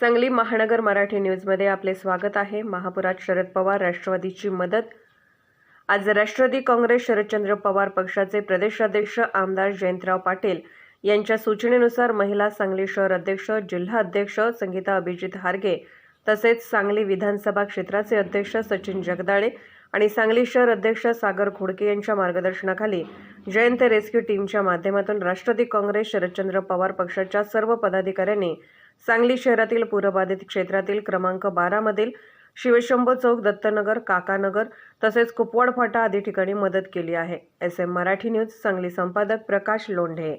सांगली महानगर मराठी न्यूजमध्ये आपले स्वागत आहे. महापुरात शरद पवार राष्ट्रवादीची मदत. आज राष्ट्रवादी काँग्रेस शरदचंद्र पवार पक्षाचे प्रदेशाध्यक्ष आमदार जयंतराव पाटील यांच्या सूचनेनुसार महिला सांगली शहर अध्यक्ष जिल्हा अध्यक्ष संगीता अभिजित हारगे तसेच सांगली विधानसभा क्षेत्राचे अध्यक्ष सचिन जगदाळे आणि सांगली शहर अध्यक्ष सागर घोडके यांच्या मार्गदर्शनाखाली जयंत रेस्क्यू टीमच्या माध्यमातून राष्ट्रवादी काँग्रेस शरदचंद्र पवार पक्षाच्या सर्व पदाधिकाऱ्यांनी सांगली शहरातील पूरबाधित क्षेत्रातील क्रमांक बारामधील शिवशंभू चौक दत्तनगर काकानगर तसेच कुपवाड फाटा आदी ठिकाणी मदत केली आहे. S M Marathi news Sangli संपादक प्रकाश लोंढे.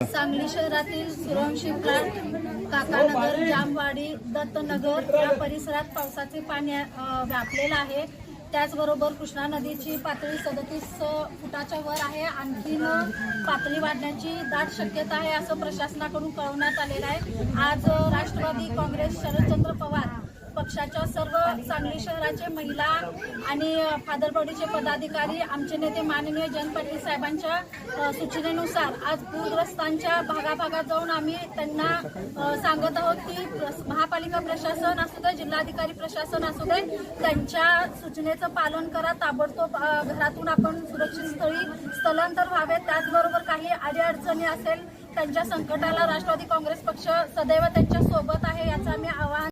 सांगली शहरातील सुरवंशी प्लांट काकानगर जामवाडी दत्तनगर या परिसरात पावसाचे पाणी व्यापलेलं आहे. त्याचबरोबर कृष्णा नदीची पातळी सदतीस फुटाच्या वर आहे. आणखीन पातळी वाढण्याची दाट शक्यता आहे असं प्रशासनाकडून कळवण्यात आलेलं आहे. आज राष्ट्रवादी काँग्रेस शरदचंद्र पवार पक्षाच्या सर्व सांगली शहराचे महिला आणि फादरबॉडीचे पदाधिकारी आमचे नेते माननीय जयंत पाटील साहेबांच्या सूचनेनुसार आज पूरग्रस्तांच्या भागाभागात जाऊन आम्ही त्यांना सांगत आहोत की महापालिका प्रशासन असू दे जिल्हाधिकारी प्रशासन असू दे त्यांच्या सूचनेचं पालन करा ताबडतोब घरातून आपण सुरक्षित स्थळी स्थलांतर व्हावे. त्याचबरोबर काही अडीअडचणी असेल त्यांच्या संकटाला राष्ट्रवादी काँग्रेस पक्ष सदैव त्यांच्यासोबत आहे याचं आम्ही आवाहन